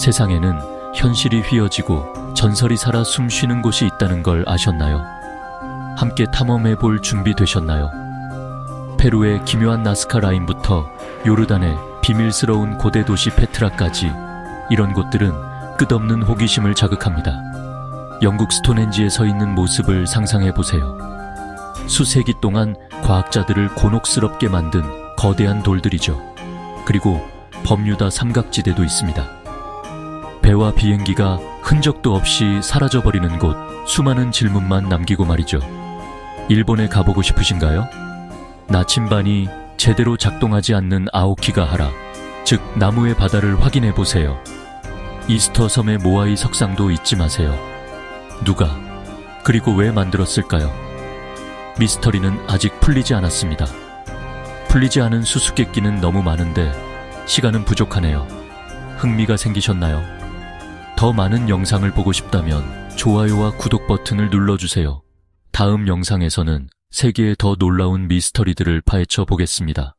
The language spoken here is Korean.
세상에는 현실이 휘어지고 전설이 살아 숨쉬는 곳이 있다는 걸 아셨나요? 함께 탐험해 볼 준비 되셨나요? 페루의 기묘한 나스카 라인부터 요르단의 비밀스러운 고대 도시 페트라까지 이런 곳들은 끝없는 호기심을 자극합니다. 영국 스톤헨지에 서 있는 모습을 상상해 보세요. 수세기 동안 과학자들을 곤혹스럽게 만든 거대한 돌들이죠. 그리고 범유다 삼각지대도 있습니다. 배와 비행기가 흔적도 없이 사라져버리는 곳, 수많은 질문만 남기고 말이죠. 일본에 가보고 싶으신가요? 나침반이 제대로 작동하지 않는 아오키가 하라, 즉 나무의 바다를 확인해 보세요. 이스터 섬의 모아이 석상도 잊지 마세요. 누가 그리고 왜 만들었을까요? 미스터리는 아직 풀리지 않았습니다. 풀리지 않은 수수께끼는 너무 많은데 시간은 부족하네요. 흥미가 생기셨나요? 더 많은 영상을 보고 싶다면 좋아요와 구독 버튼을 눌러주세요. 다음 영상에서는 세계의 더 놀라운 미스터리들을 파헤쳐 보겠습니다.